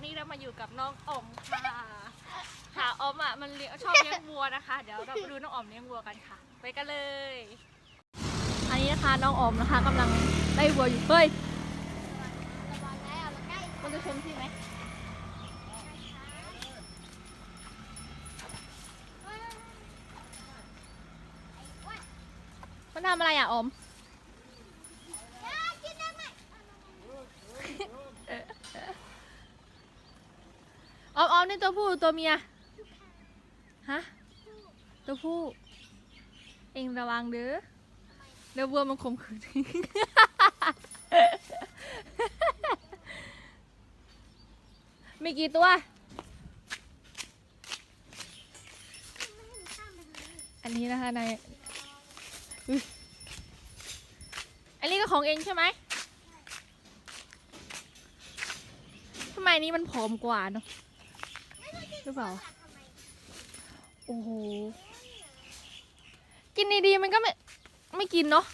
ันนี้เรามาอยู่กับน้องอมค่ะค่ะอมอะมันเลี้ยงชอบเลี้ยงวัวนะคะ เดี๋ยวเราไปดูน้องอมเลี้ยงวัวกันค่ะ ไปกันเลย อันนี้นะคะน้องอมนะคะกำลังได้วัวอยู่เฮ้ยมันจะชนพี่ไหมมันทำอะไรอะอม มอมนี่ตัวผู้หรือตัวเมีย ฮะ ตัวผู้ เองระวังเด้อ เดี๋ยววัวมันข่มขืน มีกี่ตัว อันนี้นะคะนายอุ๊ยอันนี้ก็ของเองใช่ไหมทำไมอันนี้มันผอมกว่าเนอะ หรือเปล่า โอ้โห กินดีๆมันก็ไม่ ไม่กินเนาะ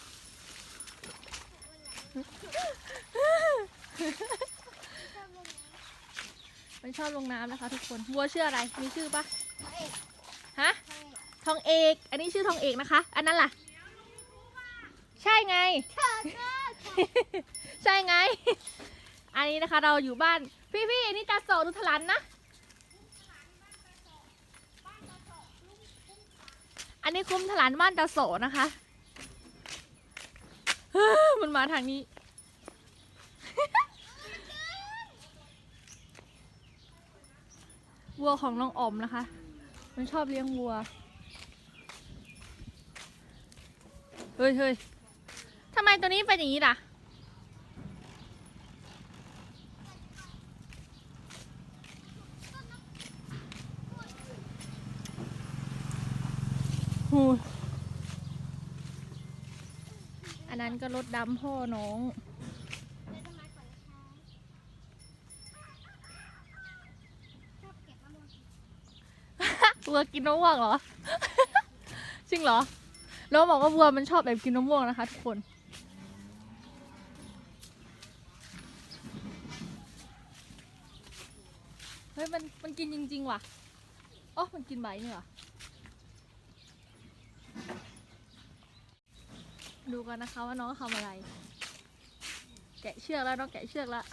มันชอบลงน้ำนะคะทุกคน วัวชื่ออะไร มีชื่อปะฮะ ทองเอก อันนี้ชื่อทองเอกนะคะ อันนั้นล่ะ ใช่ไง ใช่ไง อันนี้นะคะเราอยู่บ้าน พี่พี่ๆนี่ตาโสนุทลันนะ นนี้คุ้มถลานบ้านตาโสนะคะมันมาทางนี้ วัวของน้องออมนะคะ มันชอบเลี้ยงวัว เฮ้ยเฮ้ยทำไมตัวนี้เป็นอย่างนี้ล่ะูอันนั้นก็รถดำพ่อน้อง วัวกินมะม่วงเหรอ จริงเหรอน้องบอกว่าวัวมันชอบแบบกินมะม่วงนะคะทุกคน เฮ้ย มันมันกินจริง ๆ ว่ะ อ๋อ มันกินใบนี่ว่ ดูกันนะคะว่าน้องทำอะไร แกะเชือกแล้วน้องแกะเชือกแล้ว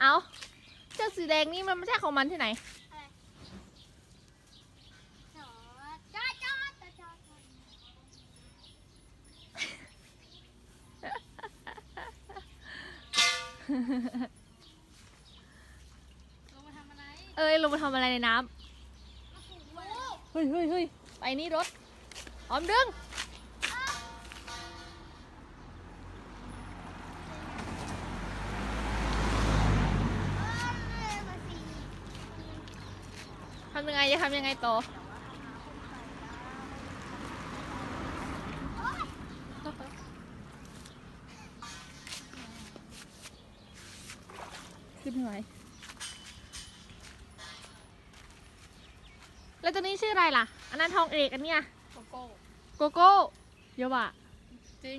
เอาเชือกสีแดงนี่มันไม่ใช่ของมันที่ไหนเอ้ยลงมาทำอะไรในน้ำเฮ้ยเฮ้ยเฮ้ยไปนี่รถ ออมดึงำยังไงจะทำยังไงต่อขึ้นหน่อยแล้วตัวนี้ชื่ออะไรล่ะ อันนั้นทองเอกอันเนี้ยโกโก้โกโก้เยอะว่ะจริง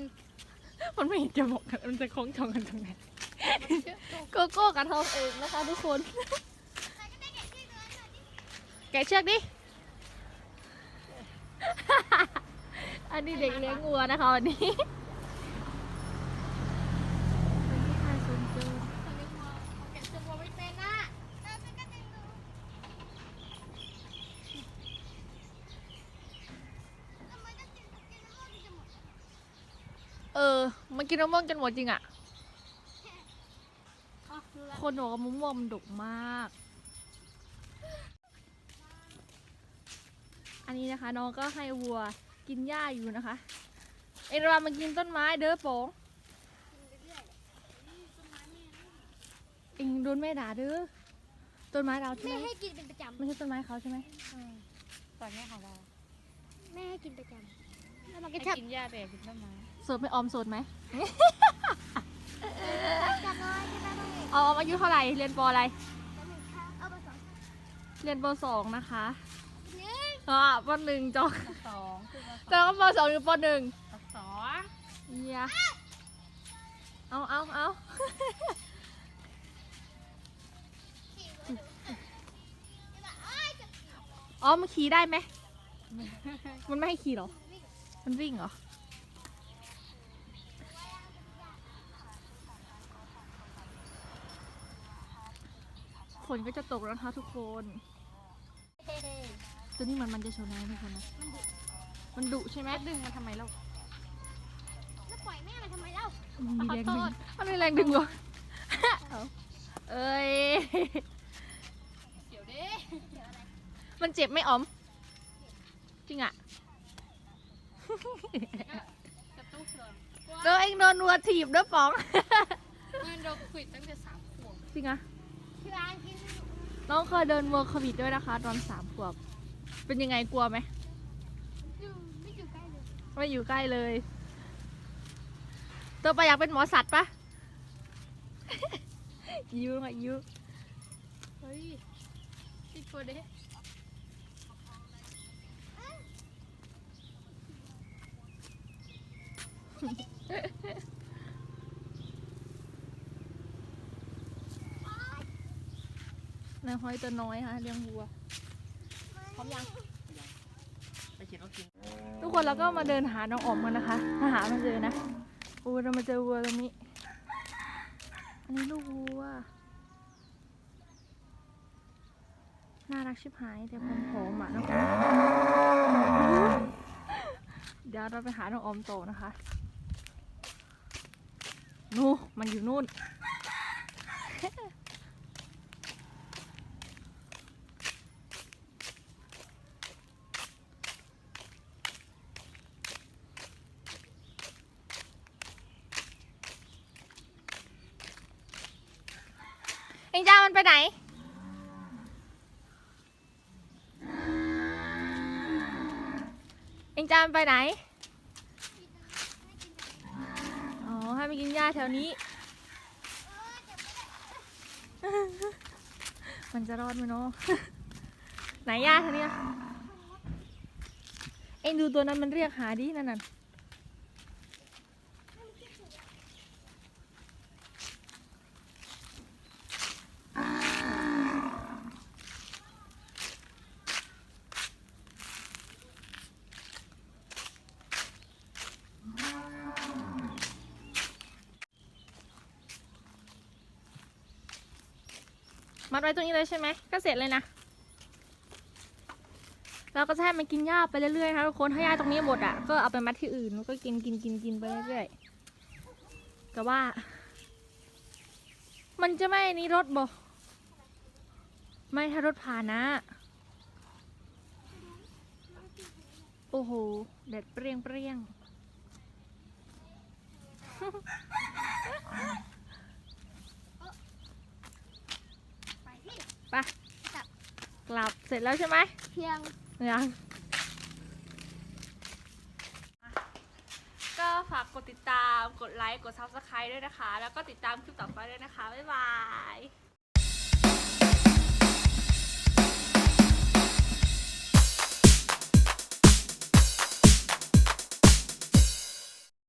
มันไม่เห็นจะบอกกันมันจะคล้องจองกันตรงไหนโกโก้กับทองเอกนะคะทุกคน แกะเชือกดิ อันนี้เด็กเลี้ยงวัวนะคะวันนี้เออ มันกินมะม่วงจนหมดจริงอะคนบอกว่ามะม่วงมันดกมาก อันนี้นะคะน้องก็ให้วัวกินหญ้าอยู่นะคะ เอ็นระวังมันกินต้นไม้เด้อโป๋งเอ็งโดนแม่ด่าเด้อต้นไม้เราใช่แม่ไหมให้กินเป็นประจำไม่ใช่ต้นไม้เขาใช่ไหมตอนนี้ของเราแม่ให้กินประจำแล้วมันก็ให้ชอบกินหญ้าแต่กินต้นไม้โสดไหม่ออมโสดไหมจับเลยใช่ไหมพ่อเอกออมอายุเท่าไหร่เรียนปออะไร เอาไปสองเรียนปสองนะคะหนึ่ง อะปหนึ่งจองสองคือปจองก็ปสองหรือปหนึ่งสองเยียเอาเอาเอาอ๋อมันขี่ได้ไหม มันไม่ให้ขี่หรอ มันวิ่งเหรอ ฝนก็จะตกแล้วนะคะทุกคน ตัวนี้มันมันจะชนนะทุกคนนะมันดุใช่ไหมดึงมันทำไมเราแล้วปล่อยแม่มันทำไมเล่ามันมีแรงดึขอโทงษมันมีแรงดึงเหรอเอาเอ้ยเดี๋ยวดิมันเจ็บไหมอ๋อม จริงอะกระตุกเลยโดนเองโดนวัวถีบด้วยป๋องมันโดนขวิดตั้งแต่สามขวบจริงอะที่ร้านกินน้องเคยเดินวัวขวิดด้วยนะคะ ตอนสามขวบ เป็นยังไงกลัวไหมอยู่ไม่อยู่ใกล้เลยไม่อยู่ใกล้เลย ตัวไปอยากเป็นหมอสัตว์ปะยูค่ะยูเฮ้ยติดโฟเดนายห้อยตัวน้อยค่ะเลี้ยงวัวพ ร้อมยังไปฉีดวัคซีนทุกคนเราก็มาเดินหาน้องออมกันนะคะ ถ้าหาไมาเจอนะโอ้เรามาเจอวัวตรงนี้ อันนี้ลูกวัว น่ารักชิบหายแต่ผมผอมอะน้องออมเดี๋ยวเราไปหาน้องออมโตอนะคะ นู่นมันอยู่นู่น เอ็งจะเอามันไปไหนเอ็งจะเอามันไปไหน อ๋อ ให้มันกินหญ้าแถวนี้ มันจะรอดไหมเนาะ ไหนหญ้าแถวเนี้ยเอ็งดูตัวนั้นมันเรียกหาดินั่นน่ะ มัดไว้ตรงนี้เลยใช่ไหมก็เสร็จเลยนะเราก็จะให้มันกินหญ้าไปเรื่อยๆนะคะทุกคนถ้าหญ้าตรงนี้หมดอะก็เอาไปมัดที่อื่นแล้วก็กินกินกินกินไปเรื่อยๆแต่ว่า มันจะไม่นี่รถบอไม่ถ้ารถผ่านนะ โอ้โหแดดเปรี้ยงเปรี้ยง ไป พี่ไปกลับเสร็จแล้วใช่ไหมเพียงยังก็ฝากกดติดตามกดไลค์กด subscribe ด้วยนะคะ แล้วก็ติดตามคลิปต่อไปด้วยนะคะ บ๊ายบาย